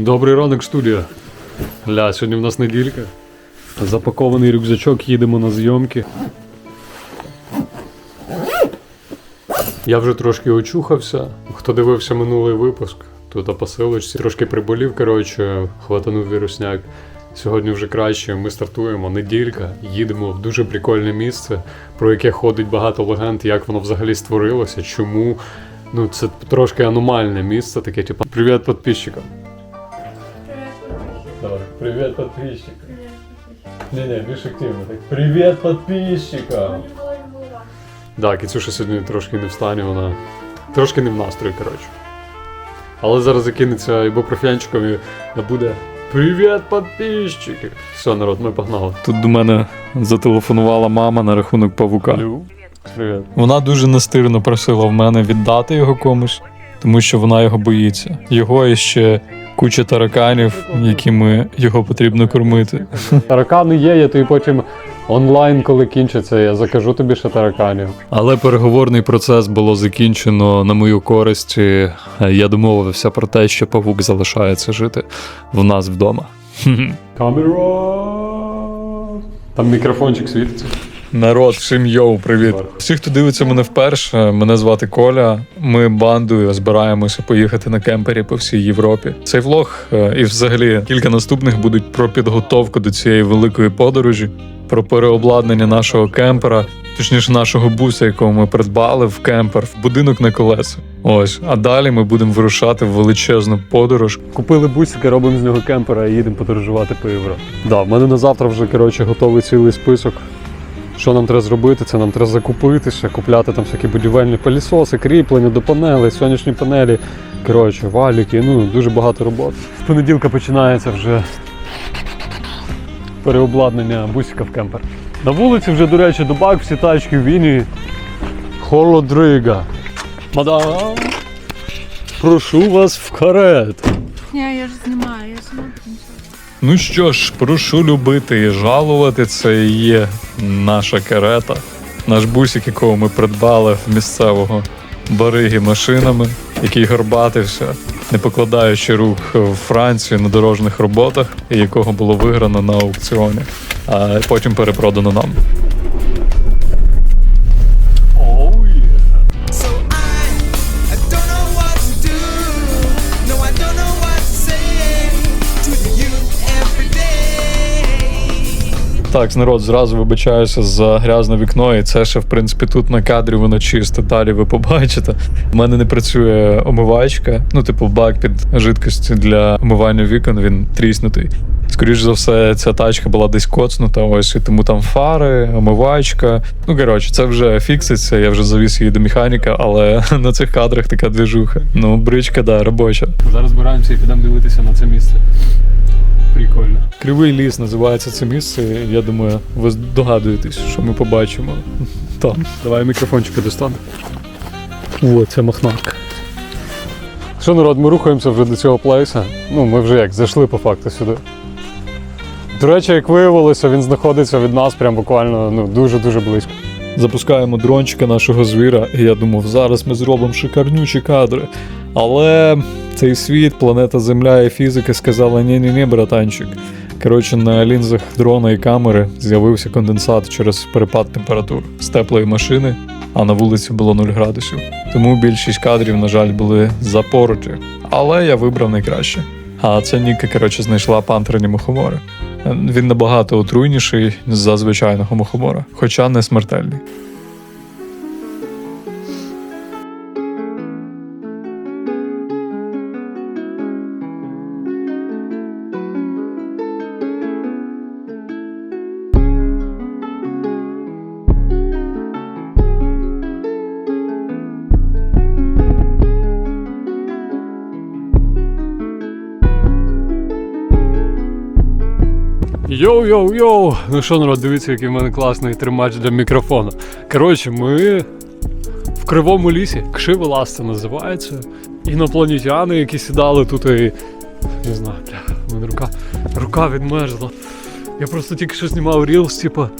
Добрий ранок, студія. Ля, сьогодні в нас неділька. Запакований рюкзачок, їдемо на зйомки. Я вже трошки очухався. Хто дивився минулий випуск, тут на посилочці трошки приболів, коротше, хватанув вірусняк. Сьогодні вже краще. Ми стартуємо. Неділька, їдемо в дуже прикольне місце, про яке ходить багато легенд, як воно взагалі створилося, чому. Ну, це трошки аномальне місце, таке, типу, привіт підписчикам. Привет подписчикам. Не-не, більш активно. Так, привет подписчикам. Да, Кіцюша сьогодні трошки не в стані, вона трошки не в настрої, коротше. Але зараз закинеться ібупрофенчиком і буде Привіт, подписчики! Все, народ, ми погнали. Тут до мене зателефонувала мама на рахунок павука. Алло. Привіт. Вона дуже настирно просила в мене віддати його комусь, тому що вона його боїться. Його і ще куча тараканів, якими його потрібно кормити. Таракани є, я тобі потім онлайн, коли кінчиться, я закажу тобі ще тараканів. Але переговорний процес було закінчено на мою користь. і Я домовився про те, що павук залишається жити в нас вдома. Камера. Там мікрофончик світиться. Народ, всім йоу, привіт. Всі, хто дивиться мене вперше, мене звати Коля. Ми бандою збираємося поїхати на кемпері по всій Європі. Цей влог е, і взагалі кілька наступних будуть про підготовку до цієї великої подорожі, про переобладнання нашого кемпера, точніше нашого буса, якого ми придбали в кемпер, в будинок на колеса. Ось, а далі ми будемо вирушати в величезну подорож. Купили бусики, робимо з нього кемпера і їдемо подорожувати по Європі. Да, в мене на завтра вже коротше готовий цілий список. Що нам треба зробити? Це нам треба закупитися, купляти там всякі будівельні пилісоси, кріплення до панелей, сонячні панелі. Коротше, валіки, ну дуже багато роботи. З понеділка починається вже переобладнання бусика в кемпер. На вулиці вже, до речі, дубак, всі тачки в війні. Холодрига. Мадам, прошу вас в карет. Ні, я ж знімаю, я знімаю. Ну що ж, прошу любити і жалувати. Це і є наша карета, наш бусик, якого ми придбали в місцевого бариги машинами, який горбатився, не покладаючи рук в Францію на дорожніх роботах, і якого було виграно на аукціоні, а потім перепродано нам. Так, народ, зразу вибачаюся за грязне вікно, і це ще, в принципі, тут на кадрі воно чисто. Далі ви побачите. У мене не працює омивачка, ну, типу, бак під жидкості для омивання вікон, він тріснутий. Скоріше за все, ця тачка була десь коцнута, ось і тому там фари, омивачка. Ну, коротше, це вже фікситься, я вже завіз її до механіка, але на цих кадрах така движуха. Ну, бричка, да, робоча. Зараз збираємося і підемо дивитися на це місце. Прикольно. Кривий ліс називається це місце. Я думаю, ви здогадуєтесь, що ми побачимо там. Давай мікрофончика достану. О, це мохнатка. Що, народ, ми рухаємося вже до цього плейса. Ну, ми вже як зайшли по факту сюди. До речі, як виявилося, він знаходиться від нас прям буквально ну, дуже-дуже близько. Запускаємо дрончика нашого звіра, і я думав, зараз ми зробимо шикарнючі кадри. Але цей світ, планета Земля і фізика сказали: ні ні братанчик. Коротше, на лінзах дрона і камери з'явився конденсат через перепад температур з теплої машини, а на вулиці було 0 градусів. Тому більшість кадрів, на жаль, були запороті. Але я вибрав найкраще. А це Ніка, коротше, знайшла пантерні мухомори. Він набагато отруйніший за звичайного мухомора, хоча не смертельний. Йоу-йоу-йоу! Ну що, народ, дивіться, який в мене класний тримач для мікрофона. Коротше, ми в кривому лісі, Кшивелас це називається. Інопланетяни, які сідали тут і. Не знаю, бля, в мене рука, рука відмерзла. Я просто тільки що знімав рілс, типа,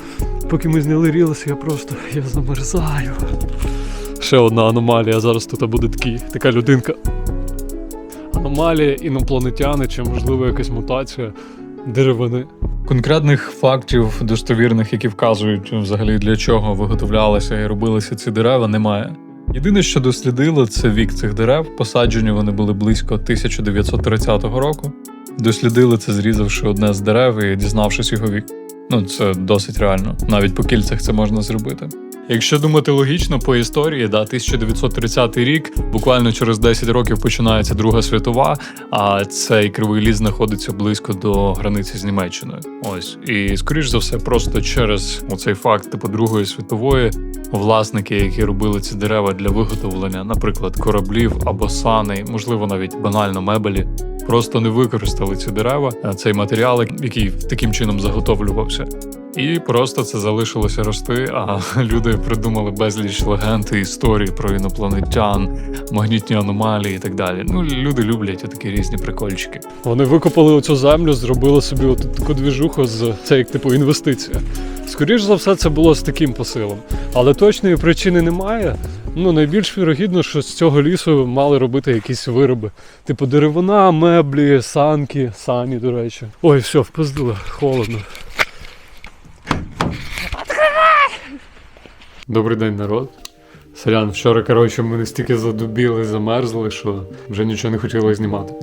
поки ми зняли рілс, я просто я замерзаю. Ще одна аномалія. Зараз тут буде такий, така людинка. Аномалія. інопланетяни чи можливо якась мутація деревини. Конкретних фактів достовірних, які вказують взагалі для чого виготовлялися і робилися ці дерева, немає. Єдине, що дослідили, це вік цих дерев. Посаджені вони були близько 1930 року. Дослідили це, зрізавши одне з дерев і дізнавшись його вік. Ну, це досить реально. Навіть по кільцях це можна зробити. Якщо думати логічно по історії, да, 1930 рік, буквально через 10 років починається Друга світова, а цей кривий ліс знаходиться близько до границі з Німеччиною. Ось і скоріш за все, просто через оцей факт типу Другої світової власники, які робили ці дерева для виготовлення, наприклад, кораблів або саней, можливо, навіть банально мебелі. Просто не використали ці дерева, а цей матеріал, який таким чином заготовлювався. І просто це залишилося рости, а люди придумали безліч легенд і історій про інопланетян, магнітні аномалії і так далі. Ну, люди люблять такі різні прикольчики. Вони викопали оцю землю, зробили собі оту таку двіжуху з це як типу інвестиція. Скоріш за все, це було з таким посилом. Але точної причини немає. Ну, найбільш вірогідно, що з цього лісу мали робити якісь вироби. Типу деревина, меблі, санки, сані, до речі. Ой, все, впиздило, холодно. Добрий день, народ. Сорян, вчора, коротше, ми настільки задубіли, замерзли, що вже нічого не хотіли знімати.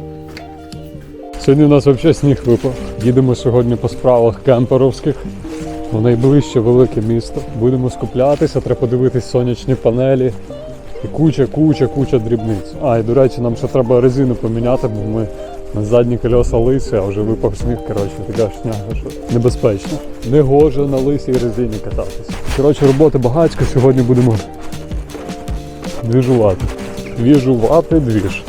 Сьогодні у нас взагалі сніг випав. Їдемо сьогодні по справах кемперовських в найближче велике місто. Будемо скуплятися, треба подивитись сонячні панелі і куча, куча, куча дрібниць. А, і до речі, нам ще треба резину поміняти, бо ми задні колеса лисі, а вже випав сніг, коротше, така шняга, що небезпечно. Не гоже на лисій резині кататися. Коротше, роботи багатько, сьогодні будемо двіжувати. Двіжувати двіж.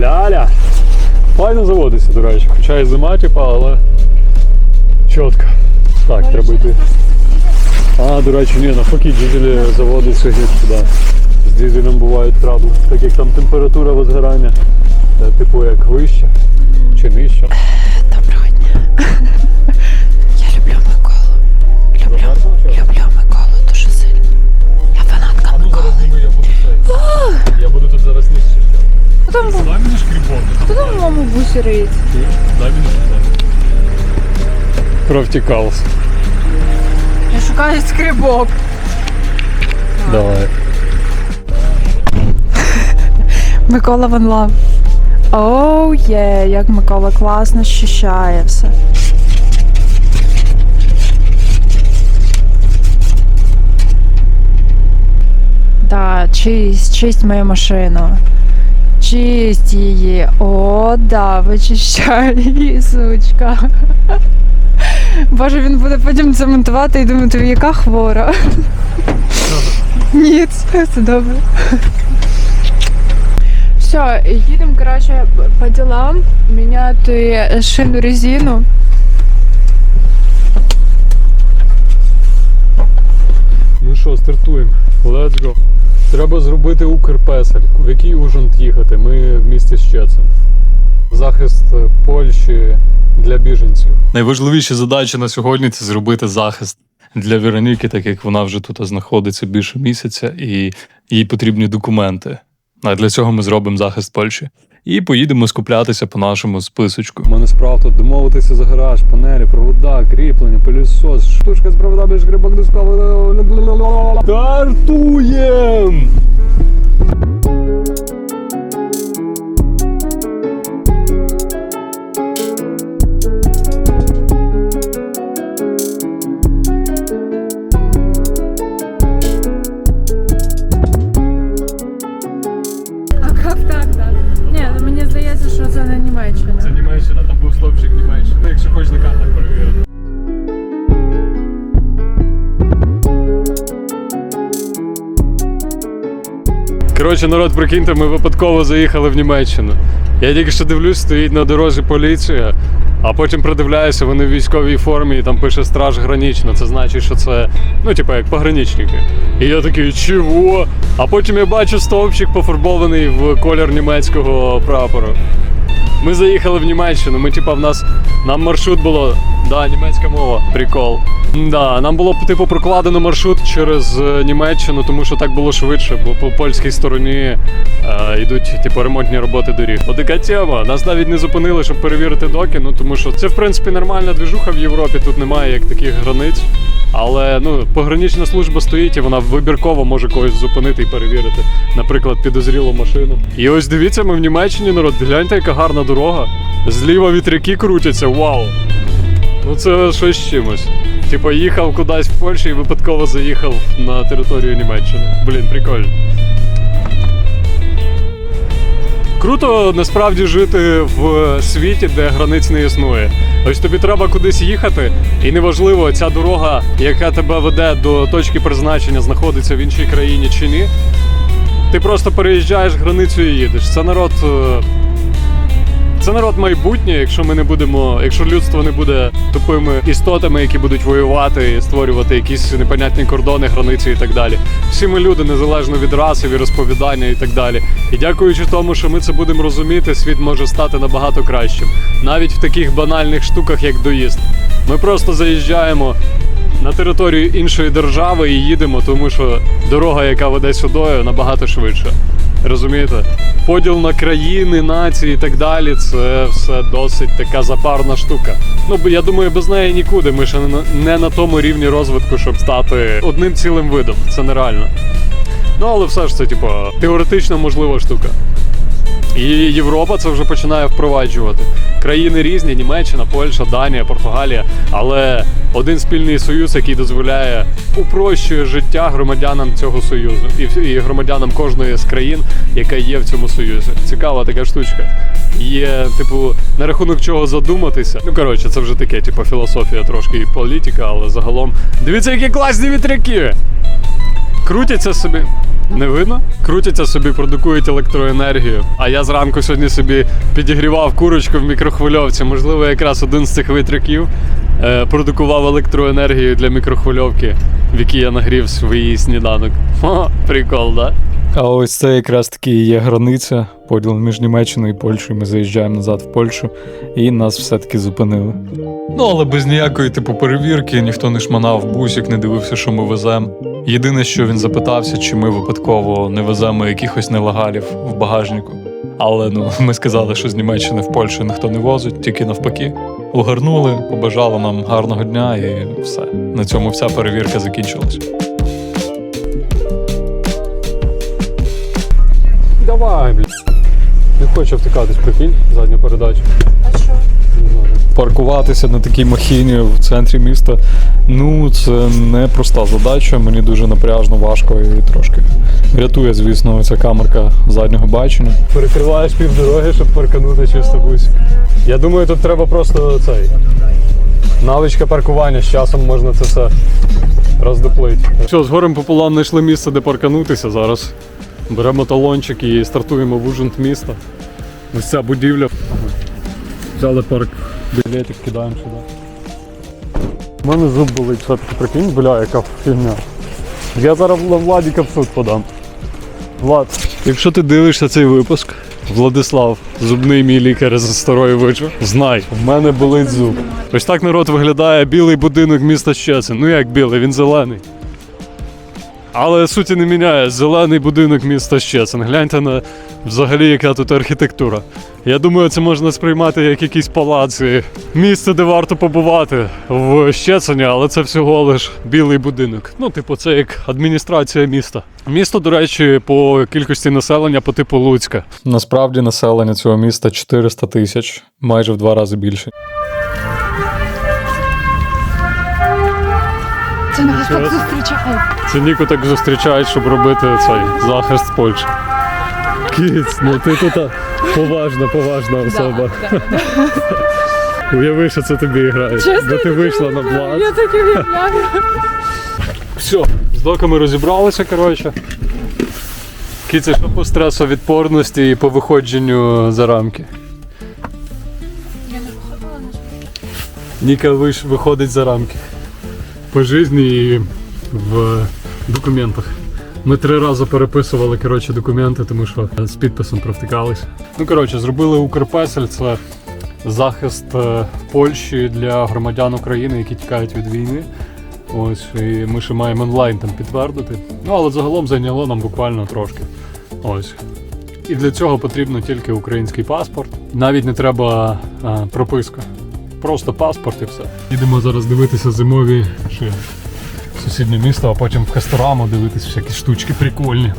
Ляля! Файно заводиться, до речі. Хоча і зима, типа, але чітко. Так, треба йти. А, до речі, ні, навпаки, дізелі заводиться гірше, да. З дізелем бувають трабли. Так як там температура возгорання, е, типу як вище чи нижче. Доброго дня. Я люблю Миколу. Люблю, люблю Миколу дуже сильно. Я фанатка Ну Миколи. я буду цей. Я буду тут зараз нижче. Хто там, Дай мені шкрібок. хто там в моєму бусі риється? Дай мені. Провтікався. Я шукаю скрибок. Давай. Микола Ван Лав. Оу є, як Микола класно щищає все. Да, чисть, чисть мою машину. Чисть її. О, да, вичищай її, сучка. Боже, він буде потім це монтувати і думати, яка хвора. Ні, все добре. Все, їдемо, коротше, по ділам, міняти шину резину. Ну що, стартуємо. Let's go. Треба зробити Укрпесель. В який Ужгород їхати? Ми в місті Щецин. Захист е, Польщі для біженців. Найважливіші задачі на сьогодні це зробити захист для Вероніки, так як вона вже тут знаходиться більше місяця, і їй потрібні документи. А для цього ми зробимо захист Польщі. І поїдемо скуплятися по нашому списочку. У мене справа тут домовитися за гараж, панелі, провода, кріплення, пилісос, штучка з проводами, шкребок дисковий. Стартуєм! Коротше, народ, прикиньте, ми випадково заїхали в Німеччину. Я тільки що дивлюсь, стоїть на дорозі поліція, а потім придивляюся, вони в військовій формі і там пише страж гранічна. Це значить, що це, ну, типу, як пограничники. І я такий, чого? А потім я бачу стовпчик пофарбований в колір німецького прапору. Ми заїхали в Німеччину. Ми, типа, в нас нам маршрут було. Да, німецька мова, прикол. Да, нам було типу прокладено маршрут через е, Німеччину, тому що так було швидше, бо по польській стороні е, йдуть типу ремонтні роботи доріг. От така тема. Нас навіть не зупинили, щоб перевірити доки. Ну тому що це в принципі нормальна двіжуха в Європі. Тут немає як таких границь. Але ну погранична служба стоїть і вона вибірково може когось зупинити і перевірити, наприклад, підозрілу машину. І ось дивіться, ми в Німеччині народ. Гляньте, яка гарна дорога. Зліва вітряки крутяться. Вау! Ну це щось з чимось. Типа їхав кудись в Польщі і випадково заїхав на територію Німеччини. Блін, прикольно. Круто насправді жити в світі, де границь не існує. Ось тобі треба кудись їхати, і неважливо, ця дорога, яка тебе веде до точки призначення, знаходиться в іншій країні чи ні. Ти просто переїжджаєш границю і їдеш. Це народ. Це народ майбутнє, якщо ми не будемо, якщо людство не буде тупими істотами, які будуть воювати створювати якісь непонятні кордони, границі і так далі. Всі ми люди, незалежно від раси, від розповідання і так далі. І дякуючи тому, що ми це будемо розуміти, світ може стати набагато кращим, навіть в таких банальних штуках, як доїзд. Ми просто заїжджаємо на територію іншої держави і їдемо, тому що дорога, яка веде сюди, набагато швидше. Розумієте? Поділ на країни, нації і так далі це все досить така запарна штука. Ну, я думаю, без неї нікуди. Ми ще не на тому рівні розвитку, щоб стати одним цілим видом. Це нереально. Ну, але все ж це, типу, теоретично можлива штука. І Європа це вже починає впроваджувати. Країни різні: Німеччина, Польща, Данія, Португалія, але один спільний союз, який дозволяє упрощує життя громадянам цього союзу і, громадянам кожної з країн, яка є в цьому союзі. Цікава така штучка. Є, типу, на рахунок чого задуматися. Ну коротше, це вже таке, типу, філософія трошки і політика, але загалом. Дивіться, які класні вітряки! Крутяться собі. Не видно? Крутяться собі, продукують електроенергію. А я зранку сьогодні собі підігрівав курочку в мікрохвильовці. Можливо, якраз один з цих витряків е, продукував електроенергію для мікрохвильовки, в якій я нагрів свій сніданок. О, прикол, да? А ось це якраз таки і є границя, поділ між Німеччиною і Польщею. Ми заїжджаємо назад в Польщу, і нас все-таки зупинили. Ну, але без ніякої типу перевірки ніхто не шманав бусик, не дивився, що ми веземо. Єдине, що він запитався, чи ми випадково не веземо якихось нелегалів в багажнику. Але ну, ми сказали, що з Німеччини в Польщу ніхто не возить, тільки навпаки. Угарнули, побажали нам гарного дня і все. На цьому вся перевірка закінчилась. Давай, блін. Не хочу втикатись, прикинь, задню передачу. А що? Не знаю. Паркуватися на такій махіні в центрі міста. Ну, це не проста задача. Мені дуже напряжно, важко і трошки рятує, звісно, ця камерка заднього бачення. Перекриваєш півдороги, щоб парканути чисто бусик. Я думаю, тут треба просто цей. Навичка паркування, з часом можна це все роздоплити. Все, з горем пополам знайшли місце, де парканутися зараз. Беремо талончик і стартуємо в ужинт міста. Ось ця будівля. Взяли парк білетик, кидаємо сюди. У мене зуб болить, все-таки прикинь, бля, яка фігня. Я зараз Владіка в суд подам. Влад, якщо ти дивишся цей випуск, Владислав, зубний мій лікар з старої вичу, знай, в мене болить зуб. Ось так народ виглядає білий будинок міста Щецин. Ну як білий, він зелений. Але суті не міняє зелений будинок міста Щецин. Гляньте на взагалі, яка тут архітектура. Я думаю, це можна сприймати як якісь палаци. Місце, де варто побувати в Щецині, але це всього лиш білий будинок. Ну, типу, це як адміністрація міста. Місто, до речі, по кількості населення по типу Луцька. Насправді населення цього міста 400 тисяч, майже в два рази більше. Це нас так зустрічає. Це Ніку так зустрічають, щоб робити цей захист з Польщі. Кіць, ну ти тут поважна, поважна особа. Уяви, що це тобі грає. Бо ти вийшла на плац. Я таке відняла. Все, з доками розібралися, коротше. Кіці, що по стресовідпорності і по виходженню за рамки. Я не виходила на Ніка виходить за рамки. По житті і в документах. Ми три рази переписували коротше, документи, тому що з підписом провтикалися. Ну коротше, зробили Укрпесель, це захист е, Польщі для громадян України, які тікають від війни. Ось, і ми ще маємо онлайн там підтвердити. Ну, але загалом зайняло нам буквально трошки. Ось. І для цього потрібно тільки український паспорт. Навіть не треба а, прописка. Просто паспорт і все. Їдемо зараз дивитися зимові в Сусіднє місто, а потім в Кастораму дивитися всякі штучки прикольні.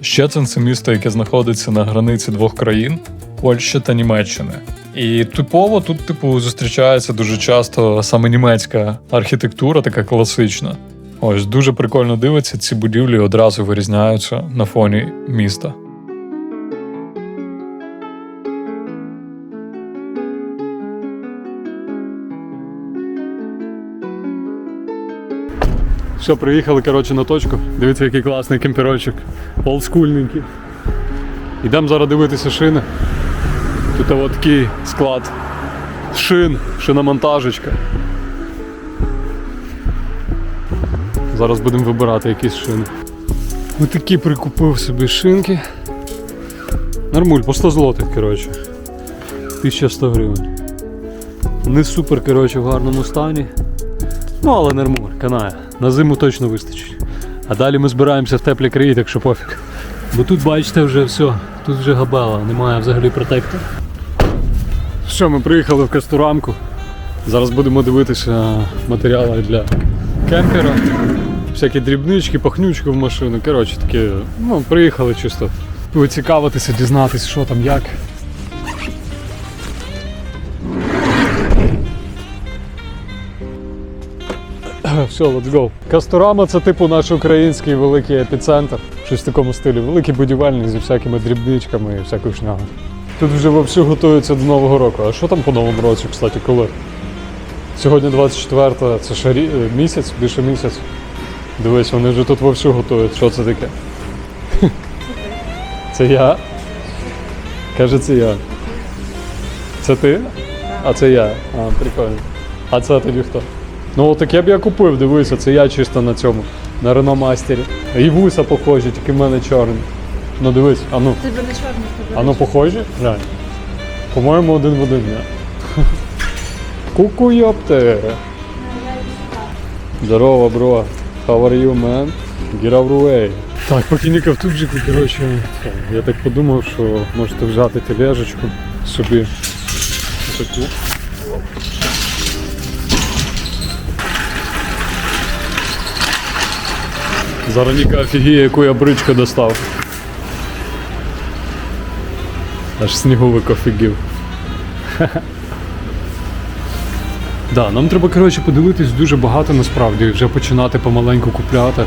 Щецин це місто, яке знаходиться на границі двох країн Польщі та Німеччини. І типово тут, типу, зустрічається дуже часто саме німецька архітектура, така класична. Ось дуже прикольно дивиться, ці будівлі одразу вирізняються на фоні міста. Все, приїхали коротше, на точку. Дивіться, який класний кемпірочок. Олдскульненький. Йдемо зараз дивитися шини. Тут такий склад шин, шиномонтажечка. Зараз будемо вибирати якісь шини. Ось такі прикупив собі шинки. Нормуль, по 100 злотих, коротше. 1100 гривень. Не супер, коротше, в гарному стані. Ну, але нормуль, канає. На зиму точно вистачить. А далі ми збираємося в теплі краї, так що пофіг. Бо тут, бачите, вже все, тут вже габела, немає взагалі протектора. Що, ми приїхали в Кастурамку. Зараз будемо дивитися матеріали для кемпера. Всякі дрібнички, пахнючки в машину. Коротше, таке, ну, приїхали чисто поцікавитися, дізнатися, що там, як. Все, let's go. Касторама це типу наш український великий епіцентр. Щось в такому стилі. Великий будівельник зі всякими дрібничками і всякою шнягою. Тут вже вовсю готуються до Нового року. А що там по новому році, кстати, коли? Сьогодні 24 це ще е, місяць, більше місяць. Дивись, вони вже тут вовсю готують. Що це таке? Це я. Каже, це я. Це ти? А це я. А, прикольно. А це тоді хто? Ну от таке б я купив, дивися, це я чисто на цьому, на Рено Мастері. І вуса похожі, тільки в мене чорні. Ну дивись, а ну, Тебе не чорний а ну похожі? Глянь. По-моєму, один в один, не? Ку-ку, йопте. Здорово, бро. How are you, man? Get out of the way. Так, поки Ніка в тубжику, коротше, я так подумав, що можете взяти тележечку собі. Таку. Зараз офігіє, яку я бричку достав. Аж сніговик офігів. Да, нам треба, коротше, подивитись дуже багато насправді, вже починати помаленьку купляти.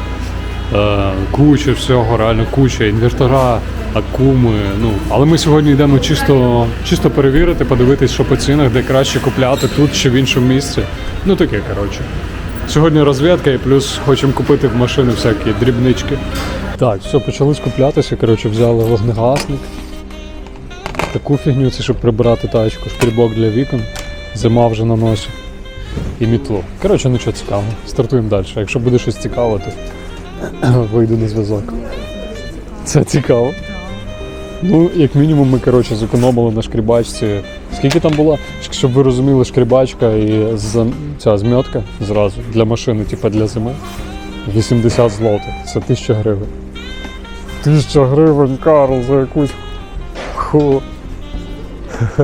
Е, куча всього, реально куча, інвертора, акуми. Ну, але ми сьогодні йдемо чисто, чисто перевірити, подивитись, що по цінах, де краще купляти тут чи в іншому місці. Ну таке, коротше. Сьогодні розвідка і плюс хочемо купити в машини всякі дрібнички. Так, все, почали скуплятися. Коротше, взяли вогнегасник. Таку фігню, це щоб прибирати тачку, шкрібок для вікон. Зима вже на носі. І мітло. Коротше, нічого цікавого. Стартуємо далі. Якщо буде щось цікаве, то вийду на зв'язок. Це цікаво. Ну, як мінімум, ми коротше зекономили на шкрібачці. Скільки там було? Щоб ви розуміли, шкрібачка і з, ця змітка зразу для машини, типа для зими. 80 злотих. Це 1000 гривень. 1000 гривень, Карл, за якусь ху.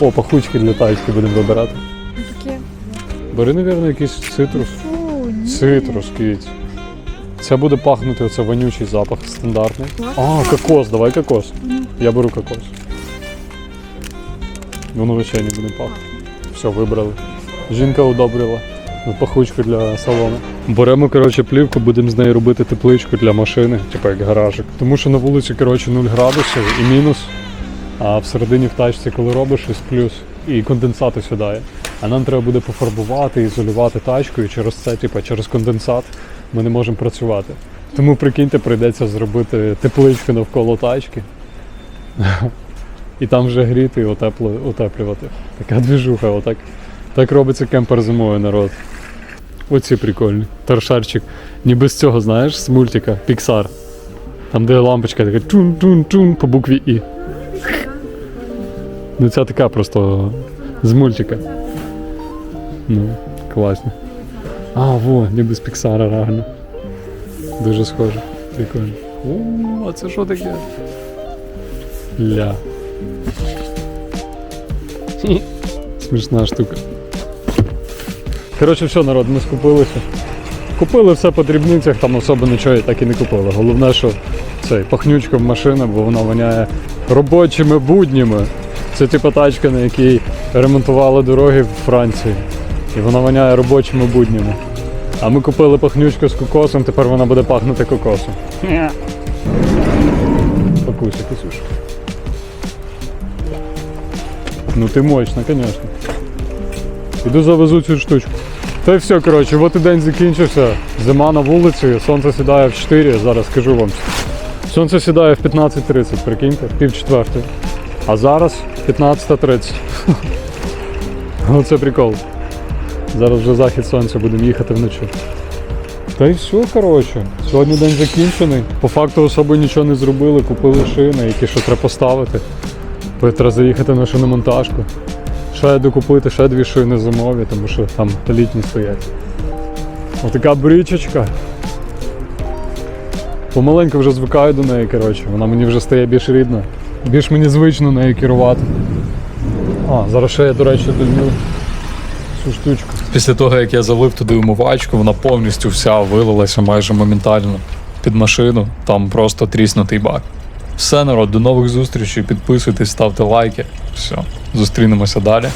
О, пахучки для тачки будемо вибирати. Бери, мабуть, якийсь цитрус. Фу. Цитрус, киць. Це буде пахнути оце вонючий запах стандартний. А, кокос, давай кокос. Я беру кокос. Воно не буде пахнути. Все, вибрали. Жінка удобрила. Пахучку для салону. Беремо, коротше, плівку, будемо з нею робити тепличку для машини, типу як гаражик. Тому що на вулиці, коротше, 0 градусів і мінус. А всередині в тачці, коли робиш щось плюс, і конденсат осідає. А нам треба буде пофарбувати, ізолювати тачку, і через це, типу, через конденсат ми не можемо працювати. Тому прикиньте, прийдеться зробити тепличку навколо тачки. І там вже гріти і утеплювати. Така двіжуха, отак Так робиться кемпер зимою, народ. Оці прикольні. Торшарчик. Ніби з цього, знаєш, з мультика Pixar. Там, де лампочка така чун-чун-чун по букві І. Ну ця така просто з мультика. Ну, класно. А, во, ніби з Піксара реально. Дуже схоже. Прикольно. О, а це що таке? Ля. Смішна штука. Коротше, все, народ, ми скупилися. Купили все по дрібницях, там особо нічого так і не купили. Головне, що цей пахнючка в машина, бо вона воняє робочими буднями. Це типа тачка, на якій ремонтували дороги в Франції. І вона воняє робочими буднями. А ми купили пахнючку з кокосом, тепер вона буде пахнути кокосом. Покуся, кисюш. Ну ти мощна, звісно. Іду завезу цю штучку. Та й все, коротше, от і день закінчився. Зима на вулиці, сонце сідає в 4, зараз скажу вам. Сонце сідає в 15.30, прикиньте, пів четвертої. А зараз 15.30. Оце прикол. Зараз вже захід сонця, будемо їхати вночі. Та й все, коротше. Сьогодні день закінчений. По факту особо нічого не зробили, купили шини, які що треба поставити. Треба заїхати на шиномонтажку. Ще докупити ще дві шини зимові, тому що там літні стоять. Отака бричечка. Помаленьку вже звикаю до неї, коротше. Вона мені вже стає більш рідна. Більш мені звично нею керувати. А, зараз ще я, до речі, долью цю штучку. Після того, як я залив туди умивачку, вона повністю вся вилилася майже моментально під машину, там просто тріснутий бак. Все, народ, до нових зустрічей, підписуйтесь, ставте лайки. Все, зустрінемося далі.